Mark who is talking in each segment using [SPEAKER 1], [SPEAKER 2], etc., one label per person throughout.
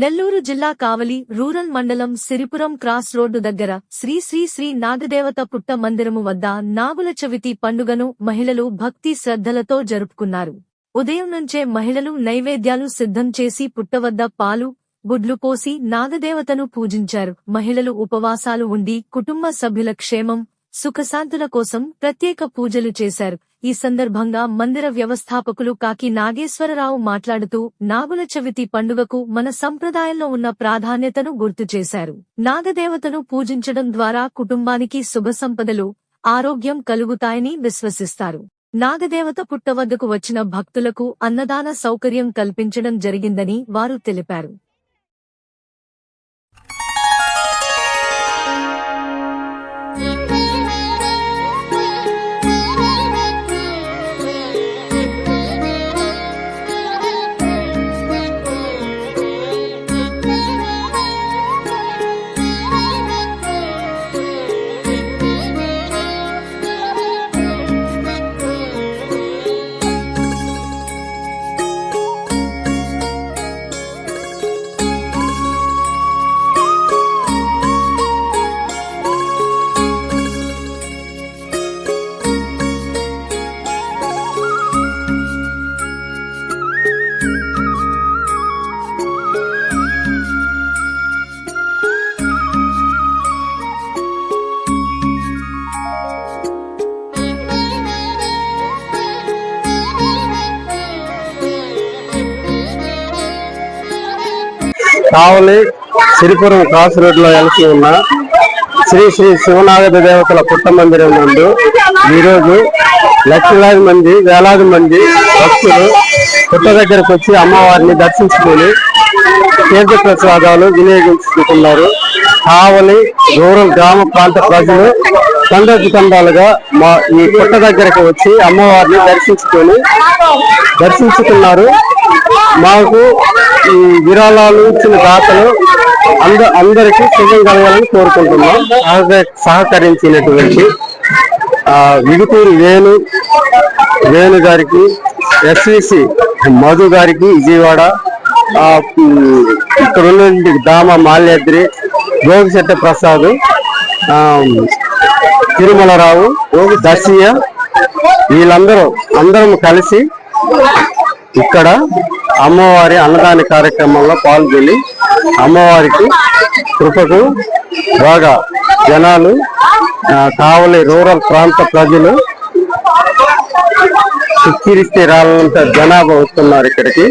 [SPEAKER 1] నెల్లూరు జిల్లా కావలి రూరల్ మండలం Siripuram cross road దగ్గర శ్రీ శ్రీ శ్రీ నాగదేవత పుట్ట మందిరము వద్ద నాగుల చవితి పండుగను మహిళలు భక్తి శ్రద్ధలతో జరుపుకున్నారు. ఉదయం నుంచే మహిళలు నైవేద్యాలు సిద్ధం చేసి పుట్ట వద్ద పాలు గుడ్లు పోసి నాగదేవతను పూజించారు. మహిళలు ఉపవాసాలు ఉండి కుటుంబ సభ్యుల క్షేమం సుఖశాంతుల కోసం ప్రత్యేక పూజలు చేశారు. ఈ సందర్భంగా మందిర వ్యవస్థాపకులు కాకి నాగేశ్వరరావు మాట్లాడుతూ నాగుల చవితి పండుగకు మన సంప్రదాయంలో ఉన్న ప్రాధాన్యతను గుర్తు చేశారు. నాగదేవతను పూజించడం ద్వారా కుటుంబానికి శుభ సంపదలు ఆరోగ్యం కలుగుతాయని విశ్వసిస్తారు. నాగదేవత పుట్ట వద్దకు వచ్చిన భక్తులకు అన్నదాన సౌకర్యం కల్పించడం జరిగిందని వారు తెలిపారు.
[SPEAKER 2] కావలి సిరిపురం క్రాస్ రోడ్లో వెలిసి ఉన్న శ్రీ శ్రీ శివనాగద దేవతల పుట్ట మందిరం నందు ఈరోజు లక్షలాది మంది వేలాది మంది భక్తులు పుట్ట దగ్గరకు వచ్చి అమ్మవారిని దర్శించుకొని తీర్థ ప్రసాదాలు వినియోగించుకుంటున్నారు. కావలి రూరల్ గ్రామ ప్రాంత ప్రజలు తండోపతండాలుగా మా ఈ పుట్ట దగ్గరకు వచ్చి అమ్మవారిని దర్శించుకొని దర్శించుకున్నారు. మాకు విరాళాలు ఇచ్చిన దాతలు అంద అందరికీ శుభం కలగాలని కోరుకుంటున్నాం సహకరించినటువంటి విగుతూరు వేణు వేణు గారికి ఎస్విసి మధు గారికి విజయవాడ ఇక్కడ ఉన్న దామ మాల్యాద్రి భోగిశెట్ట ప్రసాద్ తిరుమలరావు దర్శియ వీళ్ళందరూ అందరం కలిసి ఇక్కడ అమ్మవారి అన్నదాన కార్యక్రమంలో పాల్గొని అమ్మవారికి కృపకు బాగా జనాలు కావలి రూరల్ ప్రాంత ప్రజలు చిక్కిరిస్తే రావాలంత జనాభా వస్తున్నారు ఇక్కడికి.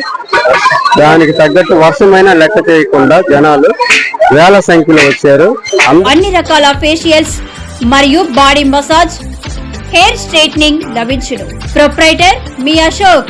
[SPEAKER 2] దానికి తగ్గట్టు వర్షమైన లెక్క చేయకుండా జనాలు వేల సంఖ్యలో వచ్చారు.
[SPEAKER 3] అన్ని రకాల ఫేషియల్స్ మరియు బాడీ మసాజ్ హెయిర్ స్ట్రైట్నింగ్ లభించును. ప్రొప్రైటర్ మీ Ashok.